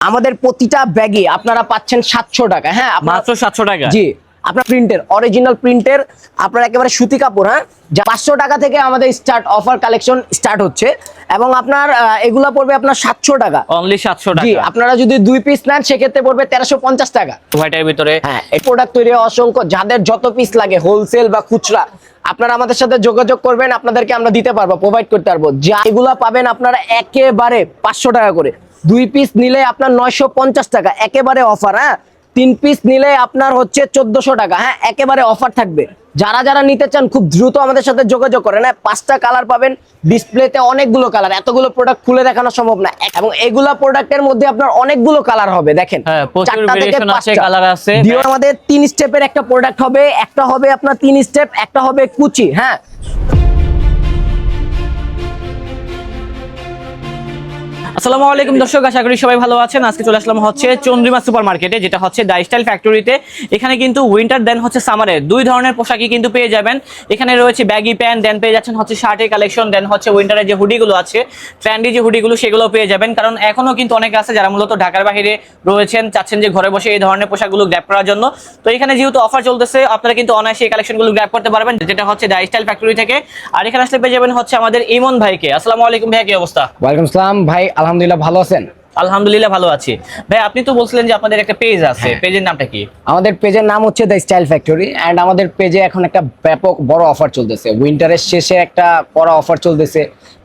আমাদের প্রতিটা ব্যাগে আপনারা পাচ্ছেন সাতশো টাকা হ্যাঁ? মাত্র সাতশো টাকা? জি আপনার প্রিন্টের অরিজিনাল প্রিন্টের আপনার একেবারে সুতি কাপড় হ্যাঁ? যা পাঁচশো টাকা থেকে আমাদের স্টার্ট অফার কালেকশন স্টার্ট হচ্ছে এবং আপনার এগুলা পড়বে আপনার সাতশো টাকা। অনলি সাতশো টাকা। আপনারা যদি দুই পিস নেন সেক্ষেত্রে পড়বে তেরোশো পঞ্চাশ টাকা। হোয়াইটের ভিতরে। হ্যাঁ এই প্রোডাক্ট তৈরি অসংখ্য। যাদের যত পিস লাগে হোলসেল বা খুচরা আপনারা আমাদের সাথে যোগাযোগ করবেন আপনাদেরকে আমরা দিতে পারব প্রোভাইড করতে পারব। যা এগুলা পাবেন আপনারা একেবারে পাঁচশো টাকা করে। দুই পিস নিলে আপনার নয়শো পঞ্চাশ টাকা একেবারে অফার হ্যাঁ? তিন পিস নিলে আপনার হচ্ছে চোদ্দশো টাকা হ্যাঁ? একেবারে অফার থাকবে। যারা যারা নিতে চান খুব দ্রুত আমাদের সাথে যোগাযোগ করেন হ্যাঁ? পাঁচটা কালার পাবেন ডিসপ্লেতে অনেকগুলো কালার এতগুলো প্রোডাক্ট খুলে দেখানো সম্ভব না। এবং এগুলা প্রোডাক্টের মধ্যে আপনার অনেকগুলো কালার হবে দেখেন। হ্যাঁ, চারটা থেকে আছে। দিও আমাদের তিন স্টেপের একটা প্রোডাক্ট হবে একটা হবে আপনার তিন স্টেপ একটা হবে কুচি হ্যাঁ? আসসালামু আলাইকুম দর্শক, আশা করি সবাই ভালো আছেন। আজকে চলে আসলাম হচ্ছে চন্দ্রিমা সুপার মার্কেটে যেটা হচ্ছে ডাইস্টাইল ফ্যাক্টরিতে এখানে কিন্তু উইন্টার দেন হচ্ছে সামারে দুই ধরনের পোশাকই কিন্তু পেয়ে যাবেন। এখানে রয়েছে ব্যাগি প্যান্ট দেন পেয়ে যাচ্ছেন হচ্ছে শার্টের কালেকশন দেন হচ্ছে উইন্টারের যে হুডিগুলো আছে ট্রেন্ডি যে হুডিগুলো সেগুলো পেয়ে যাবেন। কারণ এখনও কিন্তু অনেকে আছে যারা মূলত ঢাকার বাইরে রয়েছেন, চাচ্ছেন যে ঘরে বসে এই ধরনের পোশাকগুলো গ্র্যাপ করার জন্য। তো এখানে যেহেতু অফার চলতেছে, আপনারা কিন্তু অনায়াসে এই কালেকশনগুলো গ্র্যাপ করতে পারবেন, যেটা হচ্ছে ডাইস্টাইল ফ্যাক্টরি থেকে। আর এখানে আসলে পেয়ে যাবেন হচ্ছে আমাদের ইমন ভাইকে। আসসালামু আলাইকুম ভাইয়া, কি অবস্থা? ওয়ালাইকুম আসসালাম। ভাই আলহামদুলিল্লাহ ভালো আছেন? আলহামদুলিল্লাহ ভালো আছি। ভাই আপনি তো বলছিলেন যে আপনাদের একটা পেজ আছে। হ্যাঁ। পেজের নামটা কি? আমাদের পেজের নাম হচ্ছে দ্য স্টাইল ফ্যাক্টরি অ্যান্ড আমাদের পেজে এখন একটা ব্যাপক বড় অফার চলতেছে। উইন্টারের শেষে একটা বড় অফার চলতেছে।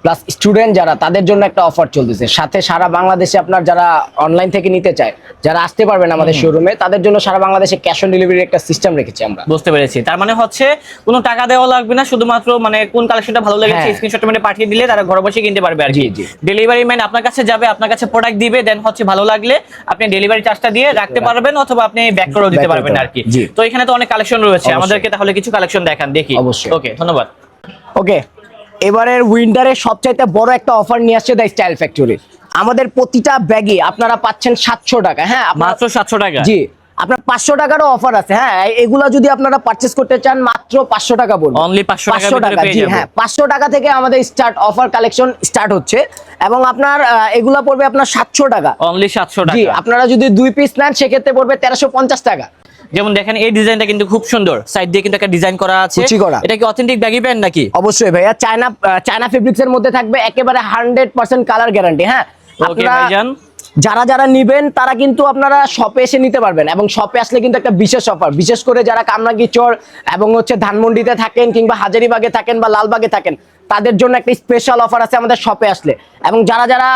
প্লাস স্টুডেন্ট যারা তাদের জন্য একটা অফার চলতেছে। সাথে সারা বাংলাদেশে আপনার যারা অনলাইন থেকে নিতে চায় যারা আসতে পারবেন আমাদের শোরুমে তাদের জন্য সারা বাংলাদেশে ক্যাশ অন ডেলিভারির একটা সিস্টেম রেখেছি আমরা। বুঝতে পেরেছি। তার মানে হচ্ছে কোনো টাকা দেওয়া লাগবে না শুধুমাত্র মানে কোন কালেকশনটা ভালো লেগেছে হ্যাঁ। স্ক্রিনশট মানে পাঠিয়ে দিলে তারা ঘরে বসে কিনতে পারবে আর জি, জি। ডেলিভারি ম্যান আপনার কাছে যাবে আপনার কাছে প্রোডাক্ট দিবে দেন হচ্ছে ভালো লাগলে আপনি ডেলিভারি চার্জটা দিয়ে রাখতে পারবেন অথবা আপনি ব্যাক করেও দিতে পারবেন আর কি। তো এখানে তো অনেক কালেকশন রয়েছে আমাদেরকে তাহলে কিছু কালেকশন দেখান দেখি। অবশ্যই। ওকে ধন্যবাদ। ওকে এবারের উইন্টারের সবচাইতে বড় একটা অফার নিয়ে আসছে দ্য স্টাইল ফ্যাক্টরি আমাদের প্রতিটা ব্যাগে আপনারা পাচ্ছেন সাতশো টাকা। হ্যাঁ মাত্র সাতশো টাকা? জি আপনার পাঁচশো টাকারও অফার আছে। হ্যাঁ এগুলা যদি আপনারা পারচেস করতে চান মাত্র পাঁচশো টাকা 500 টাকার পাঁচশো টাকা জি হ্যাঁ পাঁচশো টাকা থেকে আমাদের স্টার্ট অফার কালেকশন স্টার্ট হচ্ছে। এবং আপনার এগুলা পড়বে আপনার সাতশো টাকা। অনলি সাতশো জি টাকা। আপনারা যদি দুই পিস নেন সেক্ষেত্রে পড়বে তেরোশো পঞ্চাশ টাকা। যেমন দেখেন এই ডিজাইনটা কিন্তু খুব সুন্দর। সাইড দিয়ে কিন্তু একটা ডিজাইন করা আছে। কুচি করা। এটা কি অথেন্টিক ব্যাগি প্যান্ট নাকি? অবশ্যই ভাইয়া চায়না চায়না ফেব্রিক্স এর মধ্যে থাকবে একেবারে হান্ড্রেড পার্সেন্ট কালার গ্যারান্টি হ্যাঁ? ওকে ভাইজান। যারা যারা নিবেন তারা কিন্তু আপনারা শপে এসে নিতে পারবেন এবং শপে আসলে কিন্তু একটা বিশেষ অফার বিশেষ করে যারা কামরাঙ্গি চর এবং হচ্ছে ধানমন্ডিতে থাকেন কিংবা হাজারিবাগে থাকেন বা লালবাগে থাকেন তাদের জন্য একটা স্পেশাল অফার আছে আমাদের শপে আসলে। এবং যারা যারা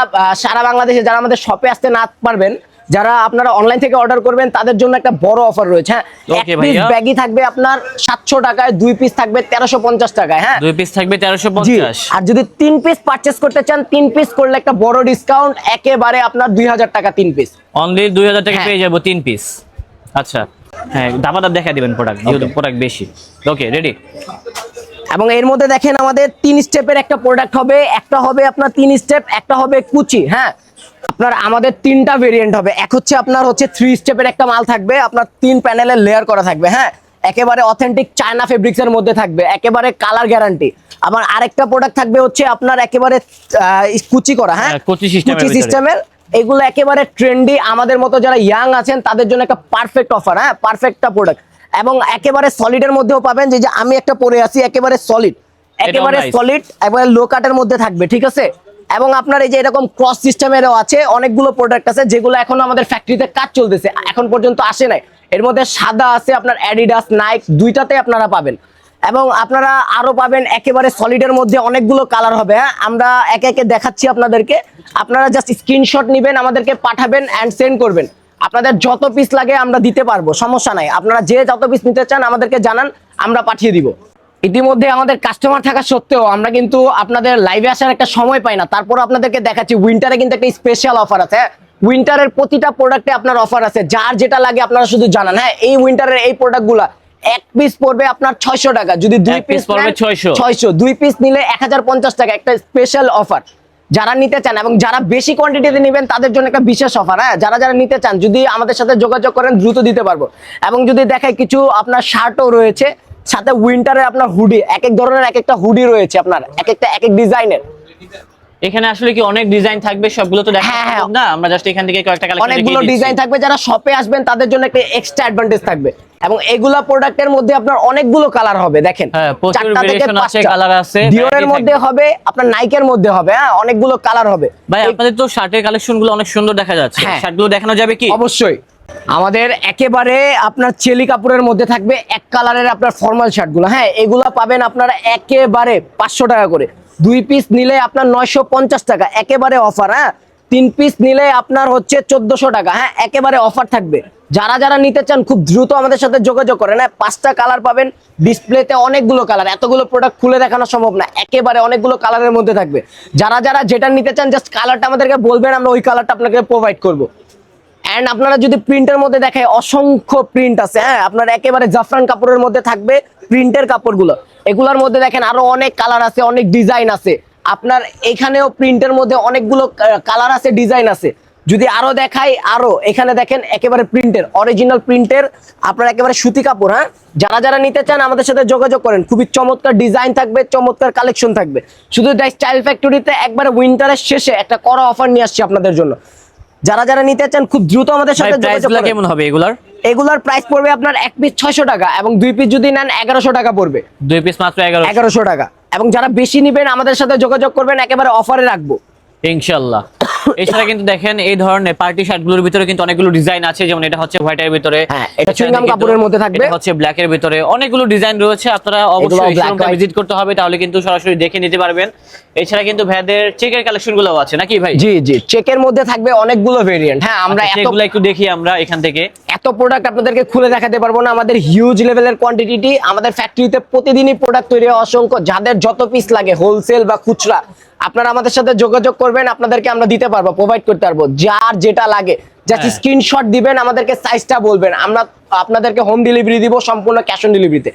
সারা বাংলাদেশে যারা আমাদের শপে আসতে না পারবেন যারা আপনারা অনলাইন থেকে অর্ডার করবেন তাদের জন্য একটা বড় অফার রয়েছে হ্যাঁ? এক পিস। ব্যাগই থাকবে আপনার সাতশো টাকায় দুই পিস থাকবে তেরোশো পঞ্চাশ টাকায় হ্যাঁ? দুই পিস থাকবে তেরোশো জি পঞ্চাশ আর যদি তিন পিস পারচেস করতে চান তিন পিস করলে একটা বড় ডিসকাউন্ট একেবারে আপনার দুই হাজার টাকা তিন পিস অনলি দুই হাজার টাকা হ্যাঁ। পেয়ে যাব তিন পিস আচ্ছা হ্যাঁ দাবা দাব দেখা দিবেন প্রোডাক্ট যেহেতু প্রোডাক্ট বেশি। ওকে রেডি এবং এর মধ্যে দেখেন আমাদের তিন স্টেপের একটা প্রোডাক্ট হবে একটা হবে আপনার তিন স্টেপ একটা হবে কুচি হ্যাঁ? আপনার আমাদের তিনটা ভেরিয়েন্ট হবে। এক হচ্ছে আপনার হচ্ছে থ্রি স্টেপের একটা মাল থাকবে আপনার তিন প্যানেলের লেয়ার করা থাকবে হ্যাঁ? একেবারে অথেন্টিক চায়না ফেব্রিক্স এর মধ্যে থাকবে একেবারে কালার গ্যারান্টি আবার আরেকটা প্রোডাক্ট থাকবে হচ্ছে আপনার একেবারে কুচি করা হ্যাঁ? হ্যাঁ, কুচি। সিস্টেমের এগুলো একেবারে ট্রেন্ডি আমাদের মতো যারা ইয়াং আছেন তাদের জন্য একটা পারফেক্ট অফার হ্যাঁ? পারফেক্টটা প্রোডাক্ট এবং একেবারে সলিডের মধ্যেও পাবেন যে যে আমি একটা পরে আছি একেবারে সলিড একেবারে সলিড একেবারে লো কাটের মধ্যে থাকবে ঠিক আছে? এবং আপনার এই যে এরকম ক্রস সিস্টেমেরও আছে, অনেকগুলো প্রোডাক্ট আছে যেগুলো এখন আমাদের ফ্যাক্টরিতে কাজ চলতেছে, এখন পর্যন্ত আসে নাই। এর মধ্যে সাদা আছে আপনার অ্যাডিডাস নাইক দুইটাতে আপনারা পাবেন। এবং আপনারা আরও পাবেন একেবারে সলিডের মধ্যে অনেকগুলো কালার হবে হ্যাঁ? আমরা একে একে দেখাচ্ছি আপনাদেরকে। আপনারা জাস্ট স্ক্রিনশট নেবেন, আমাদেরকে পাঠাবেন অ্যান্ড সেন্ড করবেন। আপনাদের যত পিস লাগে আমরা দিতে পারব, সমস্যা নাই। আপনারা যে যত পিস নিতে চান আমাদেরকে জানান, আমরা পাঠিয়ে দিব। ইতিমধ্যে আমাদের কাস্টমার থাকা সত্ত্বেও আমরা কিন্তু আপনাদের লাইভে আসার একটা সময় পাই না। তারপর আপনাদেরকে দেখাচ্ছি উইন্টারে কিন্তু একটা স্পেশাল অফার আছে উইন্টারের প্রতিটা প্রোডাক্টে আপনার অফার আছে যার যেটা লাগে আপনারা শুধু জানান হ্যাঁ? এই উইন্টারের এই প্রোডাক্টগুলা এক পিস পড়বে আপনার ছয়শো টাকা যদি দুই পিস পড়বে 600 ছয়শো। দুই পিস নিলে এক হাজার পঞ্চাশ টাকা একটা স্পেশাল অফার যারা নিতে চান এবং যারা বেশি কোয়ান্টিটিতে নেবেন তাদের জন্য একটা বিশেষ অফার হ্যাঁ? যারা যারা নিতে চান যদি আমাদের সাথে যোগাযোগ করেন দ্রুত দিতে পারব। এবং যদি দেখায় কিছু আপনার শার্টও রয়েছে সাথে উইন্টারের আপনার হুডি এক এক ধরনের এক একটা হুডি রয়েছে আপনার এক একটা এক এক ডিজাইনের এখানে আসলে কি অনেক ডিজাইন থাকবে সবগুলো তো দেখা হ্যাঁ, হ্যাঁ। না? আমরা জাস্ট এখান থেকে কয়েকটা কালেকশন অনেকগুলো ডিজাইন থাকবে যারা শপে আসবেন তাদের জন্য একটা এক্সট্রা অ্যাডভান্টেজ থাকবে। এবং এগুলা প্রোডাক্টের মধ্যে আপনার অনেকগুলো কালার হবে দেখেন। হ্যাঁ, চারটা থেকে আছে, পাঁচটা। colour আছে, ডিওরের মধ্যে হবে আপনার নাইকের মধ্যে হবে হ্যাঁ অনেকগুলো কালার হবে। ভাই আপনাদের তো শার্টের কালেকশনগুলো অনেক সুন্দর দেখা যাচ্ছে। হ্যাঁ। শার্টগুলো দেখানো যাবে কি? অবশ্যই। আমাদের একেবারে আপনার চেলি কাপড়ের মধ্যে থাকবে এক কালারের আপনার ফর্মাল শার্টগুলো হ্যাঁ এগুলা পাবেন আপনারা একেবারে পাঁচশো টাকা করে। দুই পিস নিলে আপনার নয়শো পঞ্চাশ টাকা, একেবারে অফার হ্যাঁ? তিন পিস নিলে আপনার হচ্ছে চোদ্দশো টাকা হ্যাঁ? একেবারে অফার থাকবে। যারা যারা নিতে চান, খুব দ্রুত আমাদের সাথে যোগাযোগ করেন হ্যাঁ? পাঁচটা কালার পাবেন, ডিসপ্লেতে অনেকগুলো কালার, এতগুলো প্রোডাক্ট খুলে দেখানো সম্ভব না, একেবারে অনেকগুলো কালারের মধ্যে থাকবে। যারা যারা যেটা নিতে চান জাস্ট কালারটা আমাদেরকে বলবেন, আমরা ওই কালারটা আপনাকে প্রোভাইড করব। এন্ড আপনারা যদি প্রিন্টের মধ্যে দেখায় অসংখ্য প্রিন্ট আছে হ্যাঁ? আপনার একেবারে জাফরান কাপড়ের মধ্যে থাকবে প্রিন্টের কাপড়গুলো। এগুলোর মধ্যে দেখেন আরও অনেক কালার আছে, অনেক ডিজাইন আছে। আপনার এখানেও প্রিন্টের মধ্যে অনেকগুলো কালার আছে ডিজাইন আছে। যদি আরও দেখাই, আরও। এখানে দেখেন একেবারে প্রিন্টের অরিজিনাল প্রিন্টের আপনার একেবারে সুতি কাপড় হ্যাঁ? যারা যারা নিতে চান, আমাদের সাথে যোগাযোগ করেন। খুবই চমৎকার ডিজাইন থাকবে, চমৎকার কালেকশন থাকবে। শুধু স্টাইল ফ্যাক্টরিতে একবারে উইন্টারের শেষে একটা কড়া অফার নিয়ে আসছি আপনাদের জন্য। যারা যারা নিতে চান খুব দ্রুত আমাদের সাথে প্রাইস যোগাযোগ কেমন হবে এগুলার? এগুলার প্রাইস পড়বে আপনার এক পিস ছয়শো টাকা এবং দুই পিস যদি নেন এগারোশো টাকা পড়বে। দুই পিস মাত্র এগারো এগারোশো টাকা। এবং যারা বেশি নিবেন আমাদের সাথে যোগাযোগ করবেন একেবারে অফারে রাখব। ইনশাল্লাহ। এছাড়া কিন্তু দেখেন এই ধরনের পার্টি শার্টগুলোর ভিতরে কিন্তু অনেকগুলো ডিজাইন আছে যেমন এটা হচ্ছে হোয়াইটের ভিতরে হ্যাঁ, এটা চুইংগাম কাপড়ের মধ্যে থাকবে। এটা হচ্ছে ব্ল্যাকের ভিতরে। অনেকগুলো ডিজাইন রয়েছে আপনারা অবশ্যই শোরুমটা ভিজিট করতে হবে তাহলে কিন্তু সরাসরি দেখে নিতে পারবেন। এছাড়া কিন্তু ভাইদের চেকের কালেকশনগুলো আছে নাকি ভাই? জি জি চেকের মধ্যে থাকবে অনেকগুলো ভেরিয়েন্ট হ্যাঁ আমরা এতগুলো একটু দেখি আমরা এখান থেকে। এত প্রোডাক্ট আপনাদেরকে খুলে দেখাতে পারব না আমাদের হিউজ লেভেলের কোয়ান্টিটি আমাদের ফ্যাক্টরিতে প্রতিদিনই প্রোডাক্ট তৈরি হয়। অসংখ্য যাদের যত পিস লাগে হোলসেল বা খুচরা আপনারা আমাদের সাথে যোগাযোগ করবেন আপনাদেরকে আমরা দিতে পারব প্রোভাইড করতে পারব যার যেটা লাগে। জাস্ট হ্যাঁ। স্ক্রিনশট দিবেন আমাদেরকে সাইজটা বলবেন। আমরা আপনাদেরকে হোম ডেলিভারি দিব সম্পূর্ণ ক্যাশ অন ডেলিভারিতে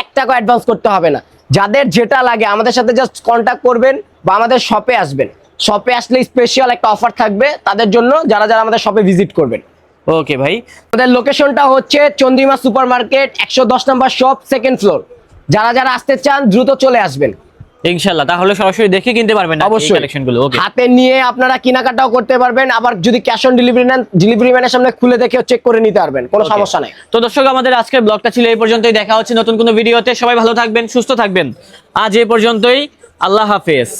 এক টাকা অ্যাডভান্স করতে হবে না। যাদের যেটা লাগে আমাদের সাথে জাস্ট কন্ট্যাক্ট করবেন বা আমাদের শপে আসবেন। শপে আসলে স্পেশাল একটা অফার থাকবে তাদের জন্য যারা যারা আমাদের শপে ভিজিট করবেন। ওকে ভাই। আমাদের লোকেশনটা হচ্ছে চন্দ্রিমা সুপার মার্কেট একশো দশ নম্বর শপ সেকেন্ড ফ্লোর যারা যারা আসতে চান দ্রুত চলে আসবেন। ইনশাল্লাহ তাহলে সরাসরি দেখে কিনতে পারবেন অবশ্যই অবশ্যই। কালেকশনগুলো ওকে হাতে নিয়ে আপনারা কেনাকাটাও করতে পারবেন আবার যদি ক্যাশ অন ডেলিভারি নেন ডেলিভারি ম্যানের সামনে খুলে দেখে চেক করে নিতে পারবেন কোনো সমস্যা নাই। তো দর্শক আমাদের আজকের ব্লগটা ছিল এই পর্যন্তই দেখা হচ্ছে নতুন কোনো ভিডিওতে সবাই ভালো থাকবেন সুস্থ থাকবেন। আজ এই পর্যন্তই আল্লাহ হাফেজ।